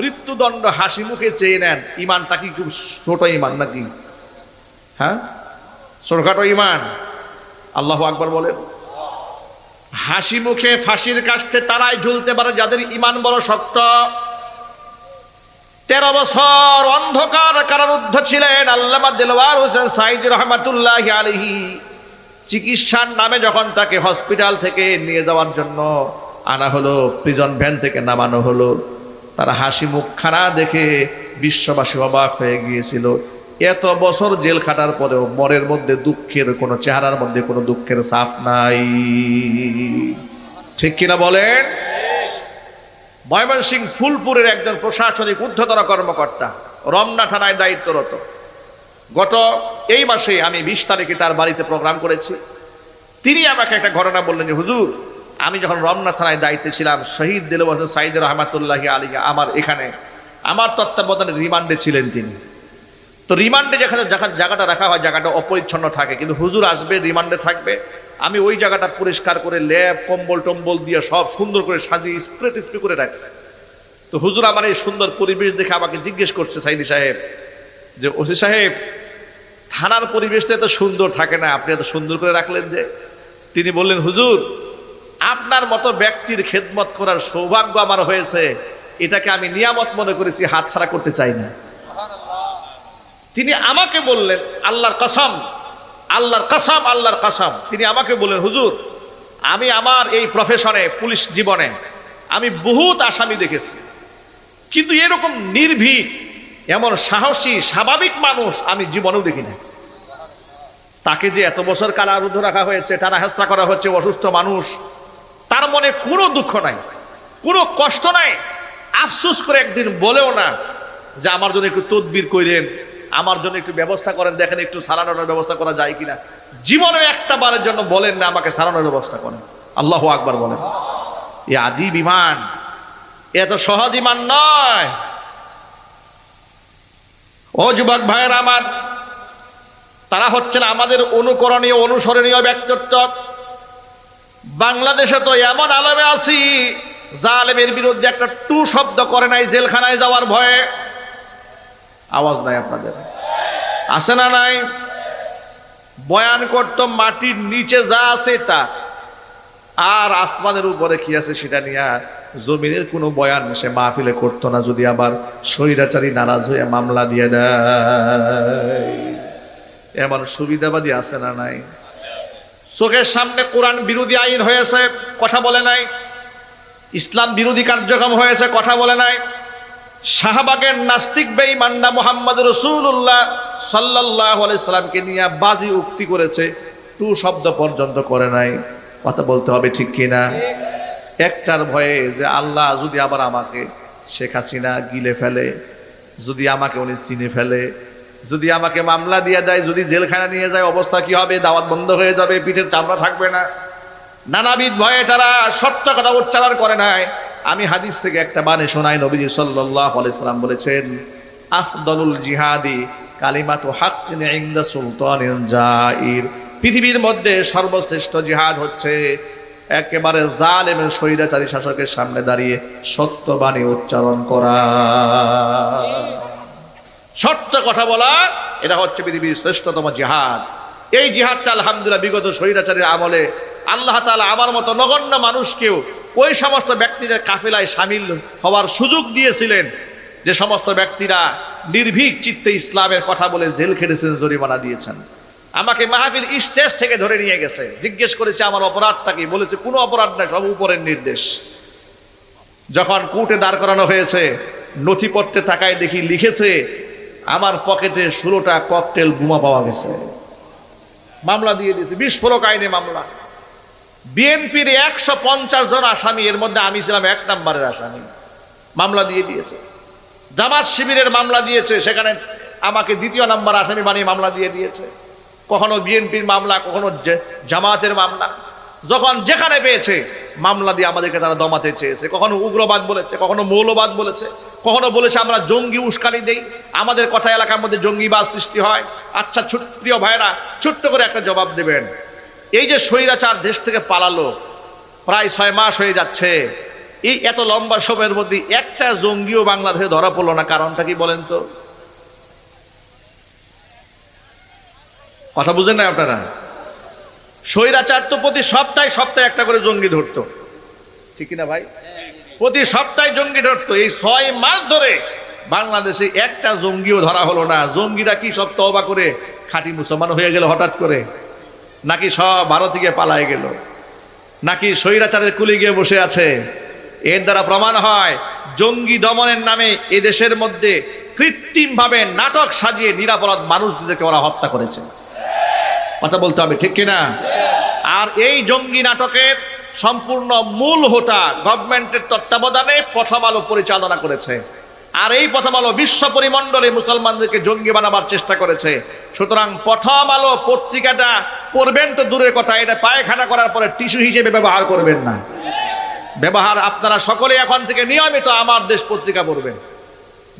মৃত্যুদণ্ড হাসি মুখে চেয়ে নেন, ইমানটা কি খুব ছোট ইমান নাকি? হ্যাঁ? ছোটখাটো ইমান। আল্লাহ আকবর বলেন, হাসি মুখে ফাঁসির কাছে তারাই ঝুলতে পারে যাদের ইমান বড় শক্ত। তেরো বছর অন্ধকার কারারুদ্ধ ছিলেন আল্লামা দিলওয়ার হোসেন সাইদ রহমাতুল্লাহ আলহি চিকিৎসার নামে যখন তাকে হসপিটাল থেকে নিয়ে যাওয়ার জন্য আনা হলো, প্রিজন ভ্যান থেকে নামানো হলো তার হাসি মুখখানা দেখে বিশ্ববাসী অবাক হয়ে গিয়েছিল। এত বছর জেল খাটার পরেও মনের মধ্যে দুঃখের কোনো চেহারার মধ্যে কোনো দুঃখের সাফ নাই। ঠিক কিনা বলেন? ময়মনসিং ফুলপুরের একজন প্রশাসনিক ঊর্ধ্বতন কর্মকর্তা, রমনা থানায় দায়িত্বরত। গত এই মাসে আমি বিশ তারিখে তার বাড়িতে প্রোগ্রাম করেছি। তিনি আমাকে একটা ঘটনা বললেন যে, হুজুর আমি যখন রমনা থানায় দায়িত্বে ছিলাম, শহীদ দিল সাইদ রহমাতুল্লাহ আলী আমার এখানে, আমার তত্ত্বাবধানে রিমান্ডে ছিলেন তিনি। তো রিমান্ডে যেখানে যেখানে জায়গাটা রাখা হয়, জায়গাটা অপরিচ্ছন্ন থাকে, কিন্তু হুজুর আসবে, রিমান্ডে থাকবে। আমি ওই জায়গাটা পরিষ্কার করে ল্যাব কম্বল টম্বল দিয়ে সব সুন্দর করে সাজিয়ে স্প্রে টিস্প্রে করে রাখছি। তো হুজুর আমার এই সুন্দর পরিবেশ দেখে আমাকে জিজ্ঞেস করছে সাইদি সাহেব যে, ওসি সাহেব, থানার পরিবেশটা এত সুন্দর থাকে না, আপনি এত সুন্দর করে রাখলেন যে? তিনি বললেন, হুজুর আপনার মতো ব্যক্তির খেদমত করার সৌভাগ্য আমার হয়েছে। এটাকে আমি নিয়ামত মনে করেছি হাতছাড়া করতে চাই না। তিনি আমাকে বললেন, আল্লাহর কসম আল্লাহর কসম আল্লাহর কসম। তিনি আমাকে বললেন, হুজুর, আমি আমার এই প্রফেশনে পুলিশ জীবনে, আমি বহুত আসামি দেখেছি। কিন্তু এরকম নির্ভীক, এমন সাহসী, স্বাভাবিক মানুষ আমি জীবনেও দেখি না তাকে যে এত বছর কারারুদ্ধ রাখা হয়েছে টানা হেসরা করা হচ্ছে, অসুস্থ মানুষ তার মনে কোনো দুঃখ নাই, কোনো কষ্ট নাই। আফসোস করে একদিন বলেও না যে আমার জন্য একটু তদবির করেন আমার জন্য একটু ব্যবস্থা করেন, দেখেন একটু সারানোর ব্যবস্থা করা যায় কিনা। জীবনে একটা বারের জন্য বলেন না আমাকে সারানোর ব্যবস্থা করেন। আল্লাহ আকবার বলেন। এ আজীব ইমান এত সহজ ইমান নয়। ও যুবক ভাইয়ের আমার, তারা হচ্ছেন আমাদের অনুকরণীয়, অনুসরণীয় ব্যক্তিত্ব। বাংলাদেশে তো এমন আলমে আছি, জালেমের বিরুদ্ধে একটা টু শব্দ করে নাই, জেলখানায় যাওয়ার ভয়ে। আওয়াজ নাই আপনাদের। আছে না নাই? বয়ান করত, মাটির নিচে যা আছে তা। আর আসমানের উপরে কি আছে সেটা নিয়ে জমিনের কোনো বয়ান সে মাহফিলে করতো না, যদি আবার শরীরাচারী নারাজ হয়ে মামলা দিয়ে দেয়। এমন সুবিধাবাদী আছে না নাই? চোখের সামনে কোরআন বিরোধী আইন হয়েছে, কথা বলে নাই। ইসলাম বিরোধী কার্যক্রম হয়েছে, কথা বলে নাই। শাহবাগের নাস্তিক বেই বেঈমান্না মোহাম্মদ রসুল্লাহ সাল্লাহ সাল্লামকে নিয়ে বাজি উক্তি করেছে। টু শব্দ পর্যন্ত করে নাই। কথা বলতে হবে ঠিক কিনা? একটার ভয়ে যে আল্লাহ যদি আবার আমাকে শেখ হাসিনা গিলে ফেলে, যদি আমাকে উনি চিনে ফেলে যদি আমাকে মামলা দিয়ে দেয়, যদি জেলখানা নিয়ে যায়, অবস্থা কি হবে? দাওয়াত বন্ধ হয়ে যাবে, পিঠের চামড়া থাকবে না। নানাবিধ ভয়ে তারা সত্য কথা উচ্চারণ করে নাই। আমি হাদিস থেকে একটা বানে শোনাই, নবীজি সাল্লাম বলেছেন, আফদলুল জিহাদি কালিমাতু হাক্কিন ইনদা সুলতানিন জাইর। পৃথিবীর মধ্যে সর্বশ্রেষ্ঠ জিহাদ হচ্ছে একেবারে জাল এবং স্বৈরাচারী শাসকের সামনে দাঁড়িয়ে সত্য বাণী উচ্চারণ করা। সত্য কথা বলা, এটা হচ্ছে পৃথিবীর শ্রেষ্ঠতম জিহাদ। এই জিহাদটা আলহামদুলিল্লাহ বিগত স্বৈরাচারীর আমলে আল্লাহ তালা আমার মতো নগণ্য মানুষকেও ওই সমস্ত ব্যক্তিদের কাফেলায় সামিল হওয়ার সুযোগ দিয়েছিলেন। যে সমস্ত ব্যক্তিরা নির্ভীক চিত্তে ইসলামের কথা বলে জেল খেটেছেন জরিমানা দিয়েছেন। আমাকে মাহফিল স্টেজ থেকে ধরে নিয়ে গেছে। জিজ্ঞেস করেছে, আমার অপরাধটা কি? বলেছে, কোনো অপরাধ নাই সব উপরের নির্দেশ। যখন কোর্টে দাঁড় করানো হয়েছে, নথিপত্রে থাকায় দেখি লিখেছে আমার পকেটে ষোলোটা ককটেল বোমা পাওয়া গেছে। মামলা দিয়ে দিয়েছে, বিস্ফোরক আইনে মামলা। বিএনপির একশো পঞ্চাশ জন আসামি, এর মধ্যে আমি ছিলাম এক নম্বরের আসামি। মামলা দিয়ে দিয়েছে। জামাত শিবিরের মামলা দিয়েছে, সেখানে আমাকে দ্বিতীয় নম্বর আসামি বানিয়ে মামলা দিয়ে দিয়েছে। কখনো বিএনপির মামলা, কখনো জামাতের মামলা। যখন যেখানে পেয়েছে মামলা দিয়ে আমাদেরকে তারা দমাতে চেয়েছে। কখনো উগ্রবাদ বলেছে, কখনো মৌলবাদ বলেছে, কখনো বলেছে আমরা জঙ্গি উস্কানি দেই। আমাদের কথা এলাকার মধ্যে জঙ্গিবাদ সৃষ্টি হয়। আচ্ছা প্রিয় ভাইরা ছোট্ট করে একটা জবাব দেবেন। এই যে স্বৈরাচার দেশ থেকে পালালো, প্রায় ছয় মাস হয়ে যাচ্ছে। এই এত লম্বা সময়ের মধ্যে একটা জঙ্গিও বাংলাদেশে ধরা পড়ল না, কারণটা কি বলেন তো? কথা বুঝেন না আপনারা? স্বৈরাচার তো প্রতি সপ্তাহে সপ্তাহে একটা করে জঙ্গি ধরতো। ঠিক না ভাই? প্রতি সপ্তাহে জঙ্গি ধরতো। এই ছয় মাস ধরে বাংলাদেশে একটা জঙ্গিও ধরা হলো না। জঙ্গিরা কি সব তবা করে খাঁটি মুসলমান হয়ে গেল হঠাৎ করে? নাকি সব ভারত পালায় গেল? নাকি স্বৈরাচারের কুলি গিয়ে বসে আছে? এর দ্বারা প্রমাণ হয়, জঙ্গি দমনের নামে এ দেশের মধ্যে কৃত্রিমভাবে নাটক সাজিয়ে নিরাপরাধ মানুষদেরকে ওরা হত্যা করেছে। কথা বলতে হবে, ঠিক কিনা? আর এই জঙ্গি নাটকের সম্পূর্ণ মূল হোতা গভর্নমেন্টের তত্ত্বাবধানে প্রথম আলো পরিচালনা করেছে। আর এই প্রথম আলো বিশ্ব পরিমণ্ডলে মুসলমানদেরকে জঙ্গি বানাবার চেষ্টা করেছে। সুতরাং প্রথম আলো পত্রিকাটা পড়বেন তো দূরের কথা, এটা পায়খানা করার পরে টিস্যু হিসেবে ব্যবহার করবেন না। ব্যবহার আপনারা সকলে এখন থেকে নিয়মিত আমার দেশ পত্রিকা পড়বেন।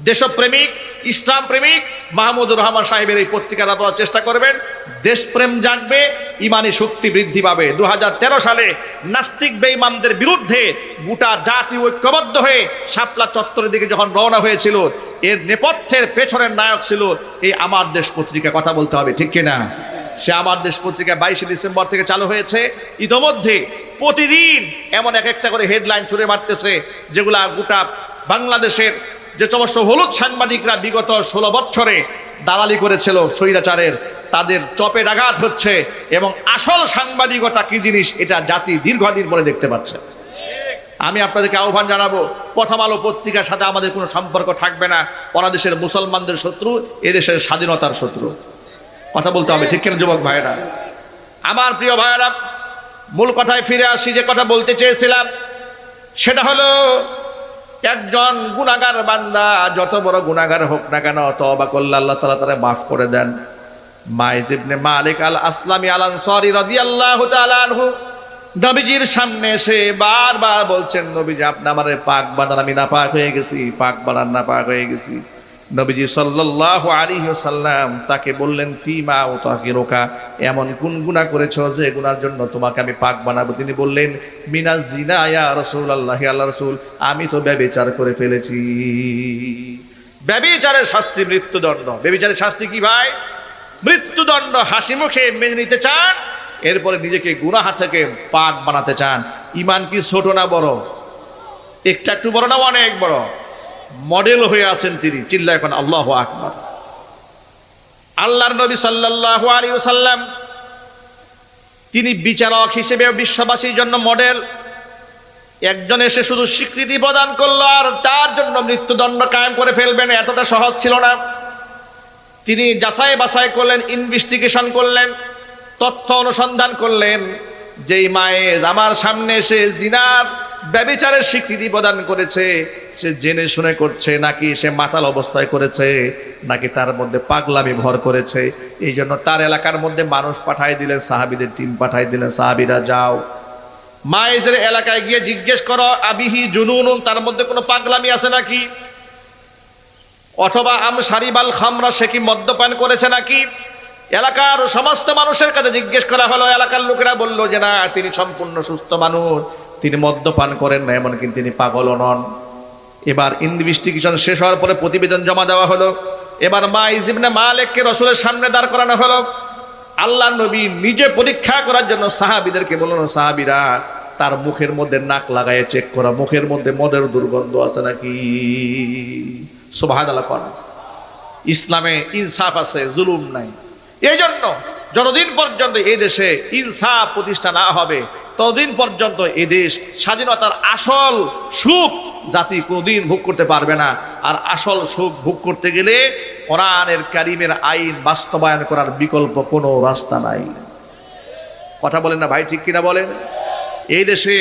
দেশপ্রেমিক ইসলাম প্রেমিক মাহমুদুর রহমান সাহেবের এই পত্রিকাটা পড়ার চেষ্টা করবেন। দেশপ্রেম জাগবে ইমানি শক্তি বৃদ্ধি পাবে। দু হাজার তেরো সালে নাস্তিক বেঈমানদের বিরুদ্ধে গোটা জাতি ঐক্যবদ্ধ হয়ে শাপলা চত্বরের দিকে যখন রওনা হয়েছিল, এর নেপথ্যের পেছনের নায়ক ছিল এই আমার দেশ পত্রিকা। কথা বলতে হবে, ঠিক কিনা? সে আমার দেশ পত্রিকা বাইশে ডিসেম্বর থেকে চালু হয়েছে। ইতোমধ্যে প্রতিদিন এমন এক একটা করে হেডলাইন ছুড়ে মারতেছে, যেগুলা গোটা বাংলাদেশের যে সমস্ত হলুদ সাংবাদিকরা বিগত ষোলো বছরে দালালি করেছিল, স্বৈরাচারের তাদের চপে আঘাত হচ্ছে এবং আসল সাংবাদিকতা কি জিনিস, এটা জাতি দীর্ঘদিন পরে দেখতে পাচ্ছে। আমি আপনাদেরকে আহ্বান জানাব, প্রথম আলো পত্রিকার সাথে আমাদের কোনো সম্পর্ক থাকবে না, ওরা দেশের মুসলমানদের শত্রু, এদেশের স্বাধীনতার শত্রু। কথা বলতে হবে, ঠিক কিনা যুবক ভাইয়েরা? আমার প্রিয় ভাইয়েরা, মূল কথায় ফিরে আসি, যে কথা বলতে চেয়েছিলাম, সেটা হলো, একজন গুণাগার বান্দা, যত বড় গুণাগার হোক না কেন তবা করলে আল্লাহ তালা তারা মাফ করে দেন। মাইজিবনে মালিক আল আসলামী আল আনসারি রাদিয়াল্লাহু তাআলা আনহু নবীজির সামনে এসে বারবার বলছেন, নবীজি, আপনি আমার পাক বানান, আমি না পাক হয়ে গেছি, পাক বানান না পাক হয়ে গেছি। নবীজি সাল্লাল্লাহু আলাইহি ওয়াসাল্লাম তাকে বললেন, ফিমা ও তাকে রোকা এমন কোন গুনাহ করেছ যে গুনার জন্য তোমাকে আমি পাক বানাবো? তিনি বললেন, মিনাজ জিনা, ইয়া রাসূলুল্লাহ আল্লাহ রাসূল, আমি তো ব্যভিচার করে ফেলেছি। ব্যভিচারের শাস্তি মৃত্যুদণ্ড। ব্যভিচারের শাস্তি কি ভাই? মৃত্যুদণ্ড হাসি মুখে মেনে নিতে চান, এরপরে নিজেকে গুনাহা থেকে পাক বানাতে চান। ইমান কি ছোট না বড়? একটা একটু বড় না, অনেক বড়। মডেল হয়ে আছেন তিনি চিল্লা এখন আল্লাহ আকবর। আল্লাহর নবী সাল্লাল্লাহু আলাইহি ওয়াসাল্লাম, তিনি বিচারক হিসেবে বিশ্ববাসীর জন্য মডেল। একজন এসে শুধু স্বীকৃতি প্রদান করল, আর তার জন্য মৃত্যুদণ্ড কায়েম করে ফেলবেন, এতটা সহজ ছিল না। তিনি যাচাই বাছাই করলেন ইনভেস্টিগেশন করলেন, তথ্য অনুসন্ধান করলেন, যেই মায়ের আমার সামনে এসে জিনার ব্যবিচারের স্বীকৃতি প্রদান করেছে, সে জেনে শুনে করছে নাকি সে মাতাল অবস্থায় করেছে, নাকি তার মধ্যে পাগলামি ভর করেছে। এই জন্য তার এলাকার মধ্যে মানুষ পাঠাই দিলেন, সাহাবিদের টিম পাঠাই দিলেন, সাহাবিরা যাও। মায়েজের এলাকায় গিয়ে জিজ্ঞেস করো, আবিহি জুনুন তার মধ্যে কোনো পাগলামি আছে নাকি? অথবা আম সারিবাল খামরা সে কি মদ্যপান করেছে নাকি? এলাকার সমস্ত মানুষের কাছে জিজ্ঞেস করা হলো, এলাকার লোকেরা বলল যে না, তিনি সম্পূর্ণ সুস্থ মানুষ, তিনি মদ্যপান করেন না, এমনকি তিনি পাগলও নন। এবার ইনভেস্টিগেশন শেষ হওয়ার পরে প্রতিবেদন জমা দেওয়া হলো। এবার মা ইজিবনে মালেককে রসুলের সামনে দাঁড় করানো হলো। আল্লাহ নবী নিজে পরীক্ষা করার জন্য সাহাবিদেরকে বলল সাহাবিরা, তার মুখের মধ্যে নাক লাগায় চেক করা, মুখের মধ্যে মদের দুর্গন্ধ আছে নাকি? সুবাহাদ আল্লাহ ইসলামে ইনসাফ আছে, জুলুম নাই। এই জন্য যতদিন পর্যন্ত এই দেশে ইনসাফ প্রতিষ্ঠা না হবে, ততদিন পর্যন্ত এই দেশ স্বাধীনতার আসল সুখ জাতি কোনোদিন ভোগ করতে পারবে না। আর আসল সুখ ভোগ করতে গেলে কোরআনের কারিমের আইন বাস্তবায়ন করার বিকল্প কোনো রাস্তা নাই। কথা বলেন না ভাই, ঠিক কিনা বলেন? এই দেশে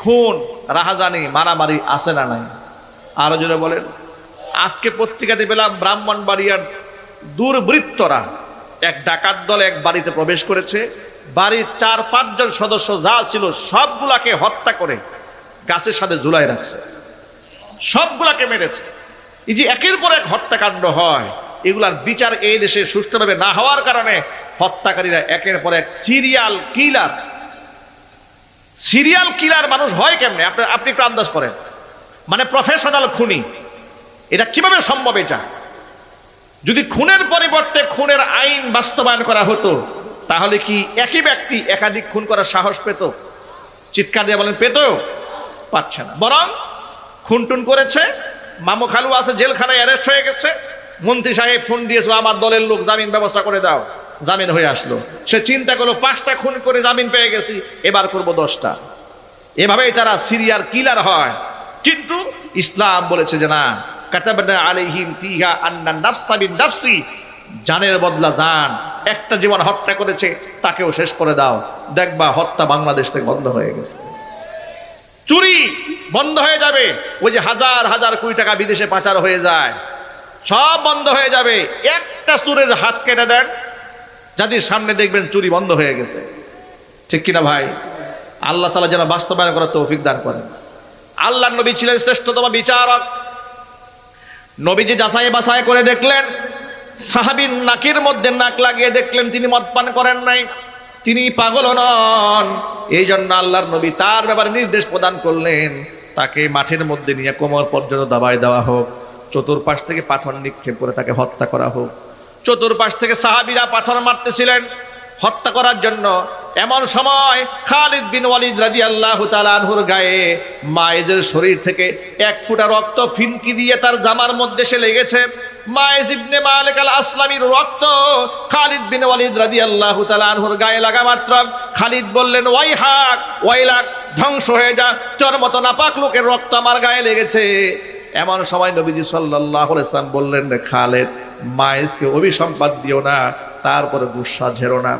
খুন, রাহাজানি, মারামারি আছে না নাই? আরও জোরে বলেন। আজকে পত্রিকাতে পেলাম ব্রাহ্মণবাড়িয়ার দুর্বৃত্তরা। এক ডাকাত দল এক বাড়িতে প্রবেশ করেছে। বাড়ির চার পাঁচজন সদস্য যা ছিল সবগুলাকে হত্যা করে গাছের সাথে ঝুলাই রাখছে। সবগুলাকে মেরেছে। এই যে একের পর এক হত্যাকাণ্ড হয়, এগুলার বিচার এই দেশে সুষ্ঠুভাবে না হওয়ার কারণে হত্যাকারীরা একের পর এক সিরিয়াল কিলার। সিরিয়াল কিলার মানুষ হয় কেমনে? আপনি আপনি একটু আন্দাজ করেন। মানে প্রফেশনাল খুনি। এটা কীভাবে সম্ভব এটা? যদি খুনের পরিবর্তে খুনের আইন বাস্তবায়ন করা হতো, তাহলে কি একই ব্যক্তি একাধিক খুন করার সাহস পেত? চিৎকার দিয়ে বলেন, পেত। পাচ্ছে না। বরং খুন টুন করেছে, মামু খালু আছে, জেলখানায় অ্যারেস্ট হয়ে গেছে। মন্ত্রী সাহেব ফোন দিয়েছিল, আমার দলের লোক জামিন ব্যবস্থা করে দাও। জামিন হয়ে আসলো। সে চিন্তা করল, পাঁচটা খুন করে জামিন পেয়ে গেছি, এবার করব দশটা। এভাবেই তারা সিরিয়ার কিলার হয়। কিন্তু ইসলাম বলেছে যে না জানের বদলা জান, একটা জীবন হত্যা করেছে, তাকেও শেষ করে দাও। দেখবা হত্যা বাংলাদেশ থেকে বন্ধ হয়ে গেছে। চুরি বন্ধ হয়ে যাবে। ওই যে হাজার হাজার কোটি টাকা বিদেশে পাচার হয়ে যায়। সব বন্ধ হয়ে যাবে। একটা চুরের হাত কেটে দেন। যাদের সামনে দেখবেন চুরি বন্ধ হয়ে গেছে। ঠিক কিনা ভাই? আল্লাহ তালা যেন বাস্তবায়ন করার তৌফিক দান করেন। আল্লাহ নবী ছিলেন শ্রেষ্ঠতম বিচারক। নবীজি যাচাই বাছাই করে দেখলেন, সাহাবিন নাকের মধ্যে নাক লাগিয়ে দেখলেন, তিনি মদ পান করেন নাই, তিনি পাগল নন। এই জন্য আল্লাহর নবী তার ব্যাপারে নির্দেশ প্রদান করলেন, তাকে মাঠের মধ্যে নিয়ে কোমর পর্যন্ত দাবায় দেওয়া হোক, চতুর্পাশ থেকে পাথর নিক্ষেপ করে তাকে হত্যা করা হোক। চতুর্পাশ থেকে সাহাবিরা পাথর মারতেছিলেন, হত্যা করার জন্য এমন সময় খালিদ বিন ওয়ালিদ রাদিয়াল্লাহু তাআলা আনহুর গায়ে মায়েজের শরীর থেকে এক ফুটা রক্ত ফিনকি দিয়ে তার জামার মধ্যে সে লেগেছে। মায়েজ ইবনে মালিক আল আসলামীর রক্ত খালিদ বিন ওয়ালিদ তাআলা আনহুর গায়ে লাগা মাত্র। বললেন, ওয়াই হাক ধ্বংস হয়ে যা, তোর মতো নাপাক লোকের রক্ত আমার গায়ে লেগেছে। এমন সময় নবীজি সাল্লাল্লাহু আলাইহি সাল্লাম বললেন, খালেদ, মায়েজকে অভিসম্পাদ দিও না, তারপরে গুসা ঝেরো না।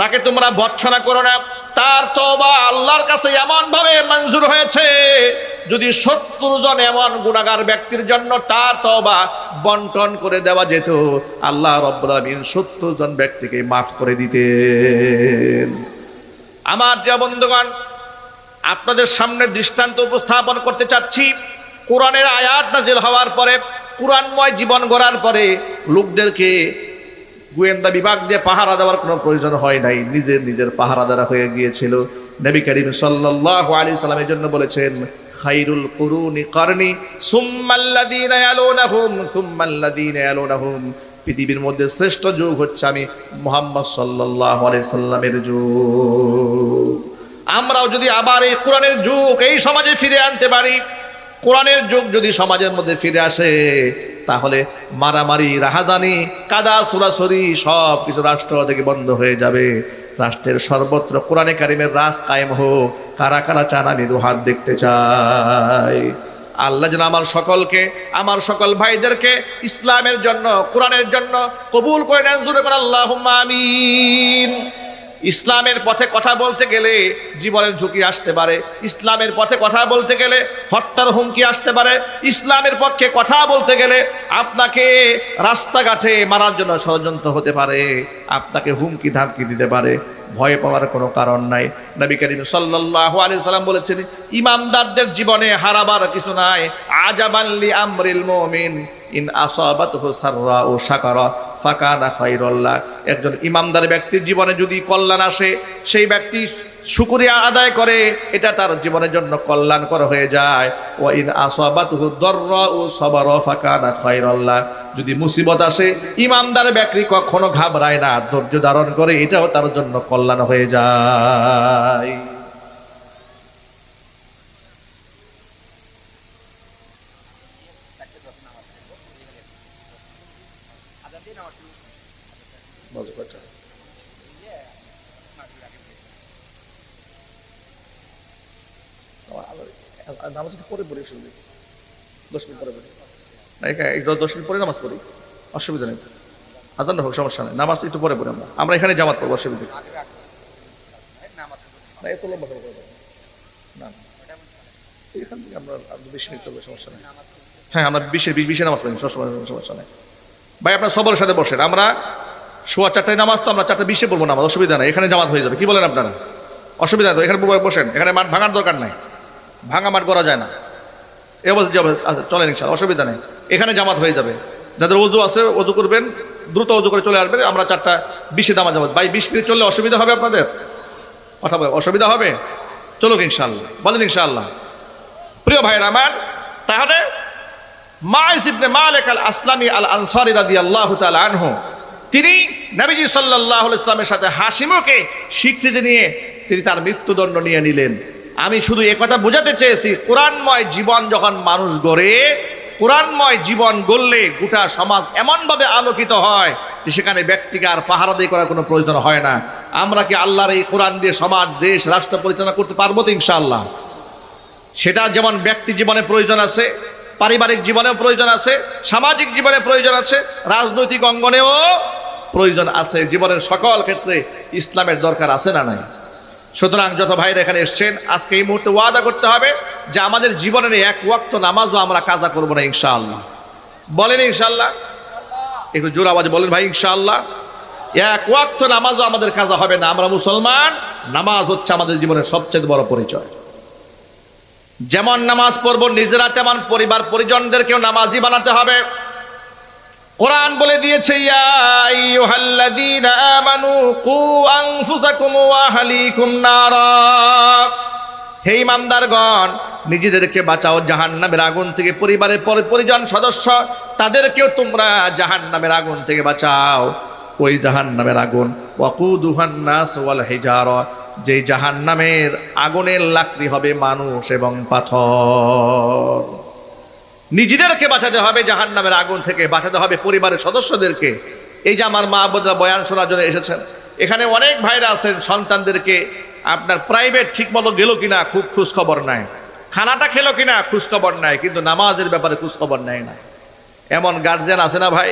তাকে তোমরা বর্ষনা করো না। তার তওবা আল্লাহর কাছে এমন ভাবে মঞ্জুর হয়েছে, যদি সত্তর জন এমন গুণাগার ব্যক্তির জন্য তার তওবা বন্টন করে দেওয়া যেত, আল্লাহ রব্বুল আমিন সত্তর জন ব্যক্তিকে মাফ করে দিতে আমার যে বন্ধুগণ, আপনাদের সামনে দৃষ্টান্ত উপস্থাপন করতে চাচ্ছি। কোরআনের আয়াত নাজিল হওয়ার পরে, কোরআনময় জীবন গড়ার পরে, লোকদেরকে গোয়েন্দা বিভাগ দিয়ে পাহারা দেওয়ার কোনো প্রয়োজন হয় নাই। নিজের নিজের পাহারা দেওয়া হয়ে গিয়েছিল। নবী করিম সাল্লাল্লাহু আলাইহি সাল্লাম এই জন্য বলেছেন, খাইরুল কুরুনি কারনি, সুম্মাল্লাযীনা ইয়ালুনাহুম সুম্মাল্লাযীনা ইয়ালুনাহুম। পৃথিবীর মধ্যে শ্রেষ্ঠ যুগ হচ্ছে আমি মুহাম্মদ সাল্লাল্লাহু আলাইহি সাল্লামের যুগ। আমরাও যদি আবার এই কোরআনের যুগ এই সমাজে ফিরে আনতে পারি, কোরআনের যুগ যদি সমাজের মধ্যে ফিরে আসে তাহলে মারামারি রাহাদানি কাদা, সুরাসরি সব কিছু রাষ্ট্র থেকে বন্ধ হয়ে যাবে। রাষ্ট্রের সর্বত্র কোরআনে কারিমের রাস কায়েম হোক, কারা কারা চান আমি দুহাত দেখতে চাই। আল্লাহ যেন আমার সকলকে, আমার সকল ভাইদেরকে ইসলামের জন্য, কোরআনের জন্য কবুল করে নেন। জুড়ে করে আল্লাহ আমিন। ইসলামের পথে কথা বলতে গেলে জীবনের ঝুঁকি আসতে পারে। ইসলামের পথে কথা বলতে গেলে হত্যার হুমকি আসতে পারে। ইসলামের পক্ষে কথা বলতে গেলে আপনাকে রাস্তাঘাটে মারার জন্য ষড়যন্ত্র হতে পারে। আপনাকে হুমকি ধামকি দিতে পারে। ভয় পাওয়ার কোনো কারণ নাই। নবী করিম আলাইহি সাল্লাম বলেছেন, ইমানদারদের জীবনে হারাবার কিছু নাই। আজাবানলি আমরিল মুমিন। ইন আসাবাতহু সাররা ও ফাকানা খাইরাল্লাহ একজন ইমানদার ব্যক্তির জীবনে যদি কল্যাণ আসে, সেই ব্যক্তি শুকরিয়া আদায় করে, এটা তার জীবনের জন্য কল্যাণকর হয়ে যায়। ও ইন আসাবাতহু দররা ও সাবারা ফাকানা যদি মুসিবত আসে ইমানদার ব্যক্তি কখনো ঘাবড়ায় না, ধৈর্য ধারণ করে, এটাও তার জন্য কল্যাণ হয়ে যায়। নামাজ পরে পড়ি শুনবি দশ মিনিট পরে পড়ি। দশ মিনিট পরে নামাজ পড়ি। অসুবিধা নেই। আদান হোক সমস্যা নেই। নামাজ একটু পরে পড়ি আমরা। আমরা এখানে জামাত পড়ব অসুবিধা। না এত লম্বা করে পড়ব না। এখান থেকে আমরা বিশ মিনিট চলবে সমস্যা নেই। হ্যাঁ আমরা বিশে বিশ নামাজ পড়ি সমস্যা নেই, সমস্যা নেই। ভাই, আপনার সবার সাথে বসেন। আমরা সোয়া চারটায় নামাজ তো আমরা চারটা বিশে পড়ব নামাজ, অসুবিধা নেই। এখানে জামাত হয়ে যাবে। কি বলেন আপনারা? অসুবিধা নেই এখানে বসেন। এখানে মাঠ ভাঙার দরকার নাই। ভাঙা মাঠ করা যায় না। এ অবস্থা যাবে আচ্ছা চলেন অসুবিধা নেই। এখানে জামাত হয়ে যাবে। যাদের অজু আছে, অজু করবেন, দ্রুত অজু করে চলে আসবেন। আমরা চারটা বিশে দামা যাব ভাই, বিশ মিনিট চললে অসুবিধা হবে আপনাদের? কথা বলে, অসুবিধা হবে? চলুক ইনশাল্লাহ বলেন ইনশাল্লাহ প্রিয় ভাইয়ের, আমার, তাহলে মাইজ ইবনে মালিক আল আসলামী আল আনসারী রাদিয়াল্লাহু তাআলা আনহু। তিনি নবীজি সাল্লাল্লাহু আলাইহি সাথে হাসিমকে স্বীকৃতি নিয়ে তিনি তার মৃত্যুদণ্ড নিয়ে নিলেন। আমি শুধু একথা বোঝাতে চেয়েছি, কোরআনময় জীবন যখন মানুষ গড়ে, কোরআনময় জীবন গড়লে গোটা সমাজ এমনভাবে আলোকিত হয় যে সেখানে ব্যক্তিকে আর পাহারা দিয়ে করার কোনো প্রয়োজন হয় না। আমরা কি আল্লাহর এই কোরআন দিয়ে সমাজ, দেশ, রাষ্ট্র পরিচালনা করতে পারব তো ইনশাআল্লাহ? সেটা যেমন ব্যক্তি জীবনে প্রয়োজন আছে পারিবারিক জীবনেও প্রয়োজন আছে, সামাজিক জীবনে প্রয়োজন আছে, রাজনৈতিক অঙ্গনেও প্রয়োজন আছে। জীবনের সকল ক্ষেত্রে ইসলামের দরকার আছে না নাই? সুতরাং যত ভাইরা এখানে এসছেন, আজকে এই মুহূর্তে ওয়াদা করতে হবে যে আমাদের জীবনের এক ওয়াক্ত নামাজও আমরা কাজা করব না ইনশাআল্লাহ। বলেন ইনশাআল্লাহ। একটু জোর আওয়াজে বলেন ভাই, ইনশাআল্লাহ। এক ওয়াক্ত নামাজও আমাদের কাজা হবে না। আমরা মুসলমান, নামাজ হচ্ছে আমাদের জীবনের সবচেয়ে বড় পরিচয়। যেমন নামাজ পড়ব নিজেরা তেমন পরিবার পরিজনদেরকেও নামাজি বানাতে হবে। কোরআন বলে দিয়েছে হে ইমানদারগণ, নিজেদেরকে বাঁচাও, জাহান্নামের আগুন থেকে পরিবারের পরি- পরিজন সদস্য, তাদেরকেও তোমরা জাহান্নামের আগুন থেকে বাঁচাও। ওই জাহান্নামের আগুন, ওয়াকুদুহান নাস ওয়াল হিজারা। যেই জাহান্নামের আগুনের লাকড়ি হবে মানুষ এবং পাথর। নিজেদেরকে বাঁচাতে হবে জাহান নামের আগুন থেকে, বাঁচাতে হবে পরিবারের সদস্যদেরকে। এই যে আমার মা বোনরা বয়ান শোনার জন্য এসেছেন। এখানে অনেক ভাইরা আছেন, সন্তানদেরকে আপনার প্রাইভেট ঠিক মতো গেল কিনা খুব খবর নাই খানাটা খেলো কিনা খবর নাই কিন্তু নামাজের ব্যাপারে খবর নেয় না। এমন গার্জেন আছে না ভাই?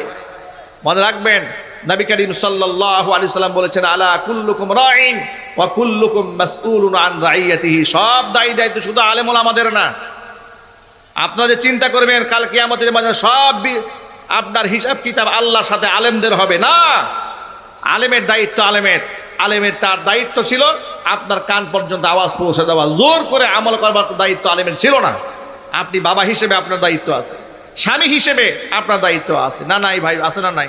মনে রাখবেন, নবী করিম সাল্লাল্লাহু আলাইহি সাল্লাম বলেছেন, আলা কুল্লুকুম রাইন ওয়া কুল্লুকুম মাসউলুন আন রাইয়াতিহি। সব দায়ী দায়িত্ব শুধু আলেমুল আমাদের না। আপনারা যে চিন্তা করবেন, কাল কিয়ামতের মাঝে সব আপনার হিসাব কিতাব আল্লাহর সাথে আলেমদের হবে। না! আলেমের দায়িত্ব আলেমের। আলেমের তার দায়িত্ব ছিল আপনার কান পর্যন্ত আওয়াজ পৌঁছে দেওয়া। জোর করে আমল করবার দায়িত্ব আলেমের ছিল না। আপনি বাবা হিসেবে আপনার দায়িত্ব আছে। স্বামী হিসেবে আপনার দায়িত্ব আছে। না নাই ভাই, আছে না নাই?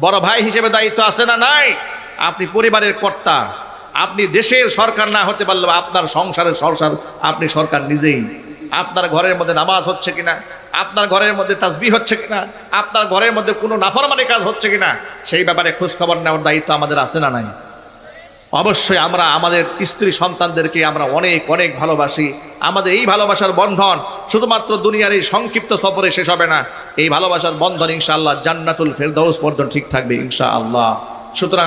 বড় ভাই হিসেবে দায়িত্ব আছে না নাই? আপনি পরিবারের কর্তা। আপনি দেশের সরকার না হতে পারলেও আপনার সংসারের সরকার আপনি সরকার নিজেই। আপনার ঘরের মধ্যে নামাজ হচ্ছে কিনা? আপনার ঘরের মধ্যে তাজবি হচ্ছে কিনা? আপনার ঘরের মধ্যে কোনো নাফরমানি কাজ হচ্ছে কিনা? সেই ব্যাপারে খোঁজখবর নেওয়ার দায়িত্ব আমাদের আছে না নাই? অবশ্যই আমরা আমাদের স্ত্রী সন্তানদেরকে আমরা অনেক অনেক ভালোবাসি। আমাদের এই ভালোবাসার বন্ধন শুধুমাত্র দুনিয়ার এই সংক্ষিপ্ত সফরে শেষ হবে না। এই ভালোবাসার বন্ধন ইনশাআল্লাহ জান্নাতুল ফেরদাউস পর্যন্ত ঠিক থাকবে ইনশাআল্লাহ। সুতরাং